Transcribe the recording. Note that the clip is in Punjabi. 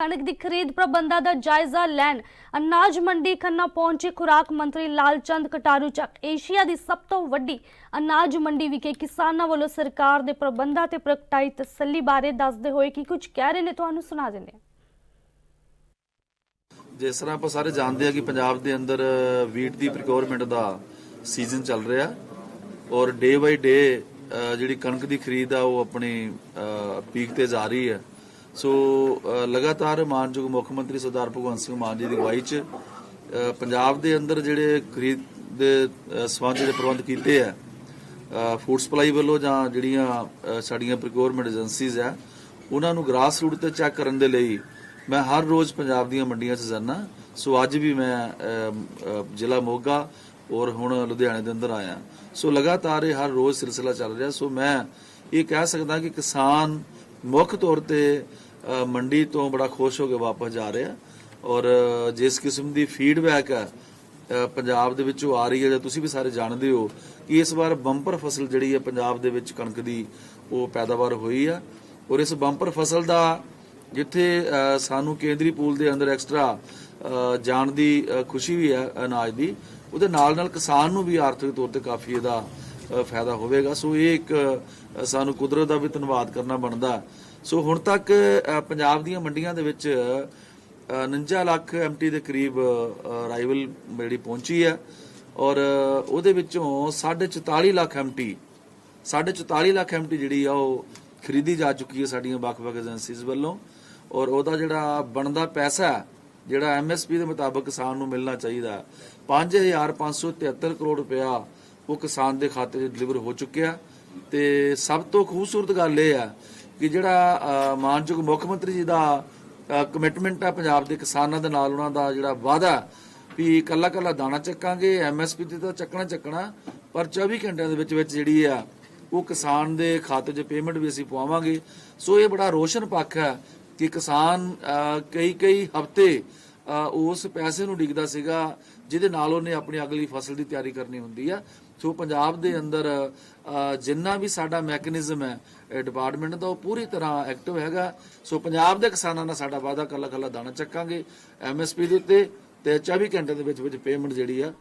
ਕਣਕ ਦੀ ਖਰੀਦ ਪ੍ਰਬੰਧਾਂ ਦਾ ਜਾਇਜ਼ਾ ਲੈਣ ਅਨਾਜ ਮੰਡੀ ਖੰਨਾ ਪਹੁੰਚੇ ਖੁਰਾਕ ਮੰਤਰੀ ਲਾਲਚੰਦ ਕਟਾਰੂ ਚੱਕ ਏਸ਼ੀਆ ਦੀ ਸਭ ਤੋਂ ਵੱਡੀ ਅਨਾਜ ਮੰਡੀ ਵਿਖੇ ਕਿਸਾਨਾਂ ਵੱਲੋਂ ਸਰਕਾਰ ਦੇ ਪ੍ਰਬੰਧਾਂ ਤੇ ਪ੍ਰਗਟਾਈ ਤਸੱਲੀ ਬਾਰੇ ਦੱਸਦੇ ਹੋਏ ਕਿ ਕੁਝ ਕਹਿ ਰਹੇ ਨੇ ਤੁਹਾਨੂੰ ਸੁਣਾ ਦਿੰਦੇ ਹਾਂ। ਜਿਸ ਤਰ੍ਹਾਂ ਆਪਾਂ ਸਾਰੇ ਜਾਣਦੇ ਆ ਕਿ ਪੰਜਾਬ ਦੇ ਅੰਦਰ ਵੀਟ ਦੀ ਪ੍ਰੋਕਿਉਰਮੈਂਟ ਦਾ ਸੀਜ਼ਨ ਚੱਲ ਰਿਹਾ ਔਰ ਡੇ ਬਾਈ ਡੇ ਜਿਹੜੀ ਕਣਕ ਦੀ ਖਰੀਦ ਆ, ਉਹ ਆਪਣੀ ਪੀਕ ਤੇ ਜਾ ਰਹੀ ਹੈ। ਸੋ ਲਗਾਤਾਰ ਮਾਨਯੋਗ ਮੁੱਖ ਮੰਤਰੀ ਸਰਦਾਰ ਭਗਵੰਤ ਸਿੰਘ ਮਾਨ ਜੀ ਦੀ ਅਗਵਾਈ 'ਚ ਪੰਜਾਬ ਦੇ ਅੰਦਰ ਜਿਹੜੇ ਖਰੀਦ ਦੇ ਅ, ਸੰਬੰਧ ਜਿਹੜੇ ਪ੍ਰਬੰਧ ਕੀਤੇ ਆ ਫੂਡ ਸਪਲਾਈ ਵੱਲੋਂ ਜਾਂ ਜਿਹੜੀਆਂ ਸਾਡੀਆਂ ਪ੍ਰੋਕਿਉਰਮੈਂਟ ਏਜੰਸੀਜ਼ ਆ ਉਹਨਾਂ ਨੂੰ ਗ੍ਰਾਸ ਰੂਟ ਤੇ ਚੈੱਕ ਕਰਨ ਦੇ ਲਈ ਮੈਂ ਹਰ ਰੋਜ਼ ਪੰਜਾਬ ਦੀਆਂ ਮੰਡੀਆਂ 'ਚ ਜਾਂਦਾ। ਸੋ ਅੱਜ ਵੀ ਮੈਂ ਜ਼ਿਲ੍ਹਾ ਮੋਗਾ ਔਰ ਹੁਣ ਲੁਧਿਆਣੇ ਦੇ ਅੰਦਰ ਆਇਆ। ਸੋ ਲਗਾਤਾਰ ਇਹ ਹਰ ਰੋਜ਼ ਸਿਲਸਿਲਾ ਚੱਲ ਰਿਹਾ। ਸੋ ਮੈਂ ਇਹ ਕਹਿ ਸਕਦਾ ਕਿ ਕਿਸਾਨ ਮੁੱਖ ਤੌਰ ਤੇ ਮੰਡੀ ਤੋਂ ਬੜਾ ਖੁਸ਼ ਹੋ ਕੇ ਵਾਪਸ ਜਾ ਰਿਹਾ। ਔਰ ਜਿਸ ਕਿਸਮ ਦੀ ਫੀਡਬੈਕ ਹੈ ਪੰਜਾਬ ਦੇ ਵਿੱਚੋਂ ਆ ਰਹੀ ਹੈ, ਜਾਂ ਤੁਸੀਂ ਵੀ ਸਾਰੇ ਜਾਣਦੇ ਹੋ ਕਿ ਇਸ ਵਾਰ ਬੰਪਰ ਫਸਲ ਜਿਹੜੀ ਹੈ ਪੰਜਾਬ ਦੇ ਵਿੱਚ ਕਣਕ ਦੀ, ਉਹ ਪੈਦਾਵਾਰ ਹੋਈ ਆ। ਔਰ ਇਸ ਬੰਪਰ ਫਸਲ ਦਾ ਜਿੱਥੇ ਸਾਨੂੰ ਕੇਂਦਰੀ ਪੂਲ ਦੇ ਅੰਦਰ ਐਕਸਟਰਾ ਜਾਣ ਦੀ ਖੁਸ਼ੀ ਵੀ ਹੈ ਅਨਾਜ ਦੀ, ਉਹਦੇ ਨਾਲ ਨਾਲ ਕਿਸਾਨ ਨੂੰ ਵੀ ਆਰਥਿਕ ਤੌਰ ਤੇ ਕਾਫੀ ਇਹਦਾ ਫਾਇਦਾ ਹੋਵੇਗਾ। ਸੋ ਇਹ ਇੱਕ ਸਾਨੂੰ ਕੁਦਰਤ ਦਾ ਵੀ ਧੰਨਵਾਦ ਕਰਨਾ ਬਣਦਾ। ਸੋ ਹੁਣ ਤੱਕ ਪੰਜਾਬ ਦੀਆਂ ਮੰਡੀਆਂ ਦੇ ਵਿੱਚ ਅ, 49 ਲੱਖ ਐਮਟੀ ਦੇ ਕਰੀਬ ਰਾਈਵਲ ਜਿਹੜੀ ਪਹੁੰਚੀ ਹੈ। ਔਰ ਉਹਦੇ ਵਿੱਚੋਂ 44 ਲੱਖ ਐਮਟੀ 44 ਲੱਖ ਐਮਟੀ ਜਿਹੜੀ ਆ ਉਹ ਖਰੀਦੀ ਜਾ ਚੁੱਕੀ ਹੈ ਸਾਡੀਆਂ ਵੱਖ-ਵੱਖ ਏਜੰਸੀਜ਼ ਵੱਲੋਂ। ਔਰ ਉਹਦਾ ਜਿਹੜਾ ਬਣਦਾ ਪੈਸਾ ਹੈ, ਜਿਹੜਾ ਐਮਐਸਪੀ ਦੇ ਮੁਤਾਬਕ ਕਿਸਾਨ ਨੂੰ ਮਿਲਣਾ ਚਾਹੀਦਾ ਹੈ, 5573 ਕਰੋੜ ਰੁਪਇਆ ਉਹ ਕਿਸਾਨ ਦੇ ਖਾਤੇ 'ਚ ਡਿਲੀਵਰ ਹੋ ਚੁੱਕਿਆ। ਤੇ ਸਭ ਤੋਂ ਖੂਬਸੂਰਤ ਗੱਲ ਇਹ ਆ ਕਿ ਜਿਹੜਾ ਮਾਨਯੋਗ ਮੁੱਖ ਮੰਤਰੀ ਜੀ ਦਾ ਕਮਿਟਮੈਂਟ ਆ ਪੰਜਾਬ ਦੇ ਕਿਸਾਨਾਂ ਦੇ ਨਾਲ ਉਹਨਾਂ ਦਾ ਜਿਹੜਾ ਵਾਅਦਾ, ਵੀ ਕੱਲਾ ਕੱਲਾ ਦਾਣਾ ਚੱਕਾਂਗੇ ਐਮਐਸਪੀ ਤੇ ਤਾਂ ਚੱਕਣਾ ਚੱਕਣਾ, ਪਰ 24 ਘੰਟਿਆਂ ਦੇ ਵਿੱਚ ਵਿੱਚ ਜਿਹੜੀ ਆ, ਉਹ ਕਿਸਾਨ ਦੇ ਖਾਤੇ 'ਚ ਪੇਮੈਂਟ ਵੀ ਅਸੀਂ ਪਵਾਵਾਂਗੇ। ਸੋ ਇਹ ਬੜਾ ਰੋਸ਼ਨ ਪੱਖ ਹੈ ਕਿ ਕਿਸਾਨ ਕਈ ਕਈ ਹਫ਼ਤੇ ਉਸ ਪੈਸੇ ਨੂੰ ਡਿੱਗਦਾ ਸੀਗਾ ਜਿਹਦੇ ਨਾਲ ਉਹਨੇ ਆਪਣੀ ਅਗਲੀ ਫਸਲ ਦੀ ਤਿਆਰੀ ਕਰਨੀ ਹੁੰਦੀ ਆ। ਸੋ ਪੰਜਾਬ ਦੇ ਅੰਦਰ ਜਿੰਨਾ ਵੀ ਸਾਡਾ ਮੈਕੈਨਿਜ਼ਮ ਹੈ ਡਿਪਾਰਟਮੈਂਟ ਦਾ, ਉਹ ਪੂਰੀ ਤਰ੍ਹਾਂ ਐਕਟਿਵ ਹੈਗਾ। ਸੋ ਪੰਜਾਬ ਦੇ ਕਿਸਾਨਾਂ ਨਾਲ ਸਾਡਾ ਵਾਅਦਾ ਕੱਲਾ ਕੱਲਾ ਦਾਣਾ ਚੱਕਾਂਗੇ। ਐਮਐਸਪੀ ਦੇ ਉੱਤੇ ਤੇ 24 ਘੰਟੇ ਦੇ ਵਿੱਚ ਵਿੱਚ ਪੇਮੈਂਟ ਜਿਹੜੀ ਆ